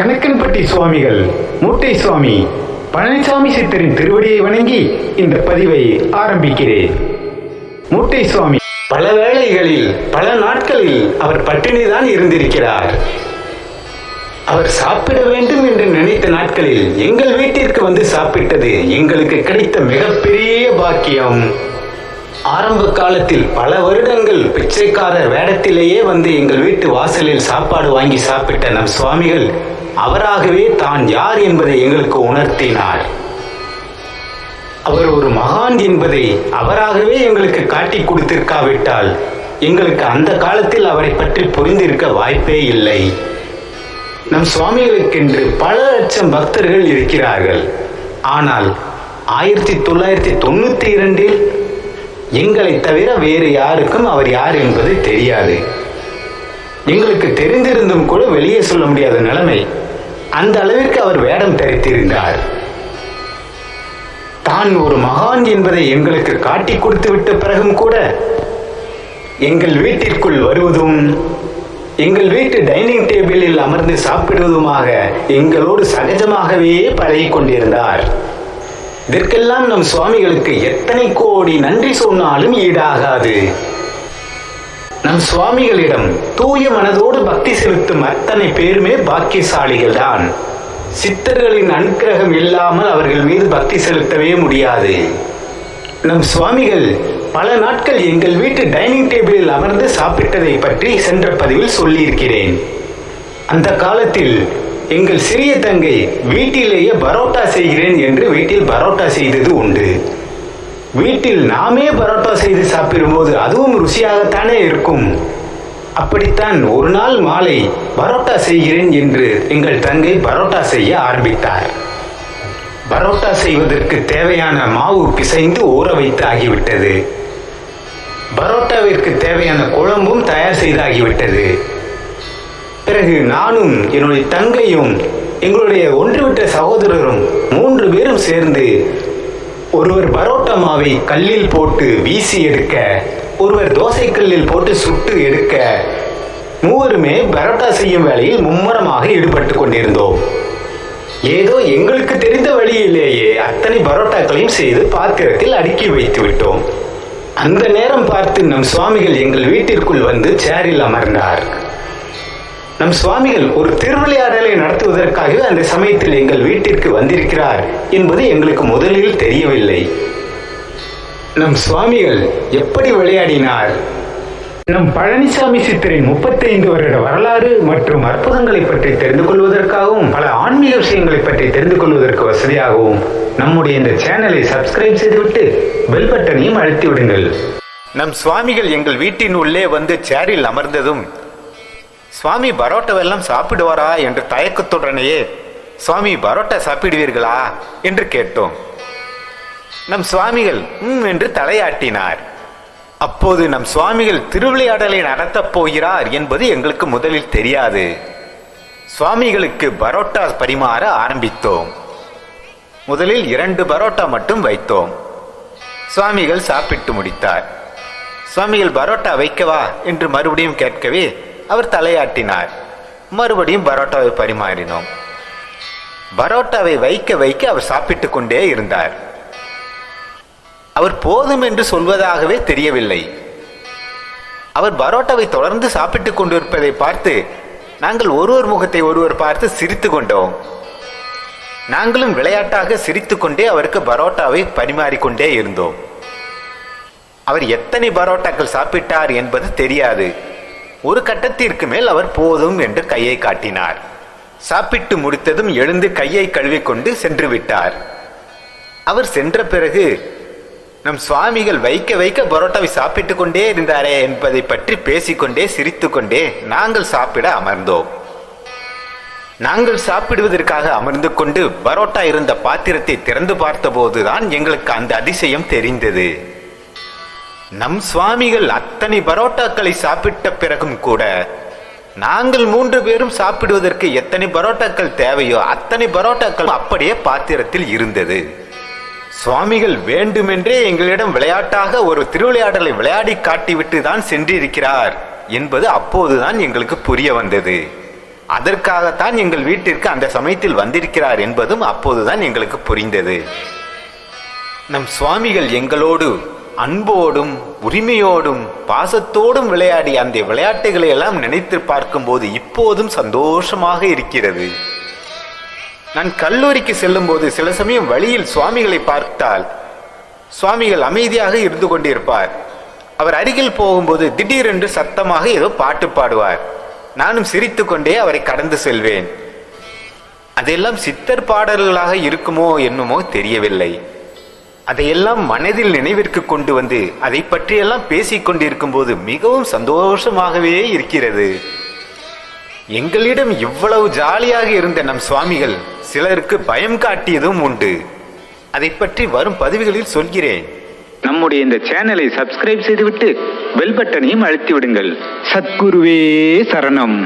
கணக்கன்பட்டி சுவாமிகள் மூட்டை சுவாமி பழனிசாமி சித்தரின் திருவடியை வணங்கி இந்த பதிவை ஆரம்பிக்கிறேன். மூட்டை சுவாமி பல வேளைகளில் பல நாட்களில் அவர் பட்டினிதான் இருந்திருக்கிறார். அவர் சாப்பிட வேண்டும் என்று நினைத்த நாட்களில் எங்கள் வீட்டிற்கு வந்து சாப்பிட்டது எங்களுக்கு கிடைத்த மிகப்பெரிய பாக்கியம். ஆரம்ப காலத்தில் பல வருடங்கள் பிச்சைக்காரர் வேடத்திலேயே வந்து எங்கள் வீட்டு வாசலில் சாப்பாடு வாங்கி சாப்பிட்ட நம் சுவாமிகள் அவராகவே தான் யார் என்பதை எங்களுக்கு உணர்த்தினார். அவர் ஒரு மகான் என்பதை அவராகவே எங்களுக்கு காட்டி கொடுத்திருக்காவிட்டால் எங்களுக்கு அந்த காலத்தில் அவரை பற்றி புரிந்திருக்க வாய்ப்பே இல்லை. நம் சுவாமிகளுக்கென்று பல லட்சம் பக்தர்கள் இருக்கிறார்கள். ஆனால் ஆயிரத்தி தொள்ளாயிரத்தி தொண்ணூத்தி இரண்டில் எங்களை தவிர வேறு யாருக்கும் அவர் யார் என்பது தெரியாது. எங்களுக்கு தெரிந்திருந்தும் கூட வெளியே சொல்ல முடியாத நிலைமை. அந்த அளவிற்கு அவர் வேடம் தரித்திருந்தார். தான் ஒரு மகான் என்பதை எங்களுக்கு காட்டி கொடுத்து விட்ட பிறகும் கூட எங்கள் வீட்டிற்குள் வருவதும் எங்கள் வீட்டு டைனிங் டேபிளில் அமர்ந்து சாப்பிடுவதுமாக எங்களோடு சகஜமாகவே பழகி கொண்டிருந்தார். இதற்கெல்லாம் நம் சுவாமிகளுக்கு எத்தனை கோடி நன்றி சொன்னாலும் ஈடாகாது. நம் சுவாமிகளிடம் தூய மனதோடு பக்தி செலுத்தும் அத்தனை பேருமே பாக்கியசாலிகள் தான் சித்தர்களின் அனுக்கிரகம் இல்லாமல் அவர்கள் மீது பக்தி செலுத்தவே முடியாது. நம் சுவாமிகள் பல நாட்கள் எங்கள் வீட்டு டைனிங் டேபிளில் அமர்ந்து சாப்பிட்டதை பற்றி சென்ற பதிவில் சொல்லியிருக்கிறேன். அந்த காலத்தில் எங்கள் சிறிய தங்கை வீட்டிலேயே பரோட்டா செய்கிறேன் என்று வீட்டில் பரோட்டா செய்தது உண்டு. வீட்டில் நாமே பரோட்டா செய்து சாப்பிடும்போது அதுவும் ருசியாகத்தானே இருக்கும். அப்படித்தான் ஒரு நாள் மாலை பரோட்டா செய்கிறேன் என்று எங்கள் தங்கை பரோட்டா செய்ய ஆரம்பித்தார். பரோட்டா செய்வதற்கு தேவையான மாவு பிசைந்து ஊற வைத்து ஆகிவிட்டது. பரோட்டாவிற்கு தேவையான குழம்பும் தயார் செய்தாகிவிட்டது. பிறகு நானும் என்னுடைய தங்கையும் எங்களுடைய ஒன்றுவிட்ட சகோதரரும் மூன்று பேரும் சேர்ந்து ஒருவர் பரோட்டா மாவை கல்லில் போட்டு வீசி எடுக்க ஒருவர் தோசை கல்லில் போட்டு சுட்டு எடுக்க மூவருமே பரோட்டா செய்யும் வேலையில் மும்முரமாக ஈடுபட்டு கொண்டிருந்தோம். ஏதோ எங்களுக்கு தெரிந்த வழியிலேயே அத்தனை பரோட்டாக்களையும் செய்து பாத்திரத்தில் அடுக்கி வைத்து விட்டோம். அந்த நேரம் பார்த்து நம் சுவாமிகள் எங்கள் வீட்டிற்குள் வந்து சேரில் அமர்ந்தார். நம் சுவாமிகள் ஒரு திருவிளையாடலை நடத்துவதற்காகவே அந்த சமயத்தில் எங்கள் வீட்டிற்கு வந்திருக்கிறார் என்பது எங்களுக்கு முதலில் தெரியவில்லை. நம் சுவாமிகள் எப்படி விளையாடினார்? நம் பழனிசாமி சித்தரின் முப்பத்தைந்து வருட வரலாறு மற்றும் அற்புதங்களை பற்றி தெரிந்து கொள்வதற்காகவும் பல ஆன்மீக விஷயங்களை பற்றி தெரிந்து கொள்வதற்கு வசதியாகவும் நம்முடைய இந்த சேனலை சப்ஸ்கிரைப் செய்துவிட்டு பெல் பட்டனையும் அழுத்தி விடுங்கள் நம் சுவாமிகள் எங்கள் வீட்டின் உள்ளே வந்து சேரில் அமர்ந்ததும் சுவாமி பரோட்டாவெல்லாம் சாப்பிடுவாரா என்று தயக்கத்துடனேயே சுவாமி பரோட்டா சாப்பிடுவீர்களா? என்று கேட்டோம். நம் சுவாமிகள் உம் என்று தலையாட்டினார். அப்போது நம் சுவாமிகள் திருவிளையாடலை நடத்தப் போகிறார் என்பது எங்களுக்கு முதலில் தெரியாது. சுவாமிகளுக்கு பரோட்டா பரிமாற ஆரம்பித்தோம். முதலில் இரண்டு பரோட்டா மட்டும் வைத்தோம். சுவாமிகள் சாப்பிட்டு முடித்தார். சுவாமிகள் பரோட்டா வைக்கவா? என்று மறுபடியும் கேட்கவே அவர் தலையாட்டினார். மறுபடியும் பரோட்டாவை பரிமாறினோம். பரோட்டாவை வைக்க வைக்க அவர் சாப்பிட்டு கொண்டே இருந்தார். அவர் போதும் என்று சொல்வதாகவே தெரியவில்லை. அவர் பரோட்டாவை தொடர்ந்து சாப்பிட்டுக் கொண்டிருப்பதை பார்த்து நாங்கள் ஒருவர் முகத்தை ஒருவர் பார்த்து சிரித்து கொண்டோம். நாங்களும் விளையாட்டாக சிரித்து கொண்டே அவருக்கு பரோட்டாவை பரிமாறிக்கொண்டே இருந்தோம். அவர் எத்தனை பரோட்டாக்கள் சாப்பிட்டார் என்பது தெரியாது. ஒரு கட்டத்திற்கு மேல் அவர் போதும் என்று கையை காட்டினார். சாப்பிட்டு முடித்ததும் எழுந்து கையை கழுவிக்கொண்டு சென்று விட்டார். அவர் சென்ற பிறகு நம் சுவாமிகள் வைக்க வைக்க பரோட்டாவை சாப்பிட்டு கொண்டே இருந்தாரே என்பதை பற்றி பேசிக்கொண்டே சிரித்துக்கொண்டே நாங்கள் சாப்பிட அமர்ந்தோம். நாங்கள் சாப்பிடுவதற்காக அமர்ந்து கொண்டு பரோட்டா இருந்த பாத்திரத்தை திறந்து பார்த்தபோதுதான் எங்களுக்கு அந்த அதிசயம் தெரிந்தது. நம் சுவாமிகள் அத்தனை பரோட்டாக்களை சாப்பிட்ட பிறகும் கூட நாங்கள் மூன்று பேரும் சாப்பிடுவதற்கு எத்தனை பரோட்டாக்கள் தேவையோ அத்தனை பரோட்டாக்கள் அப்படியே பாத்திரத்தில் இருந்தது. சுவாமிகள் வேண்டுமென்றே எங்களிடம் விளையாட்டாக ஒரு திருவிளையாடலை விளையாடி காட்டிவிட்டு தான் சென்றிருக்கிறார் என்பது அப்போதுதான் எங்களுக்கு புரிய வந்தது. அதற்காகத்தான் எங்கள் வீட்டிற்கு அந்த சமயத்தில் வந்திருக்கிறார் என்பதும் அப்போதுதான் எங்களுக்கு புரிந்தது. நம் சுவாமிகள் எங்களோடு அன்போடும் உரிமையோடும் பாசத்தோடும் விளையாடி அந்த விளையாட்டுகளை எல்லாம் நினைத்து பார்க்கும்போது இப்போதும் சந்தோஷமாக இருக்கிறது. நான் கல்லூரிக்கு செல்லும்போது சில சமயம் வழியில் சுவாமிகளை பார்த்தால் சுவாமிகள் அமைதியாக இருந்து கொண்டிருப்பார். அவர் அருகில் போகும்போது திடீரென்று சத்தமாக ஏதோ பாட்டு பாடுவார். நானும் சிரித்துக்கொண்டே அவரை கடந்து செல்வேன். அதெல்லாம் சித்தர் பாடல்களாக இருக்குமோ என்னமோ தெரியவில்லை. அதையெல்லாம் மனதில் நினைவிற்கு கொண்டு வந்து அதை பற்றியெல்லாம் பேசிக் கொண்டிருக்கும் போது மிகவும் சந்தோஷமாகவே இருக்கிறது. எங்களிடம் இவ்வளவு ஜாலியாக இருந்த நம் சுவாமிகள் சிலருக்கு பயம் காட்டியதும் உண்டு. அதை பற்றி வரும் பதிவுகளில் சொல்கிறேன். நம்முடைய இந்த சேனலை சப்ஸ்கிரைப் செய்துவிட்டு பெல் பட்டனையும் அழுத்தி விடுங்கள் சத்குருவே சரணம்.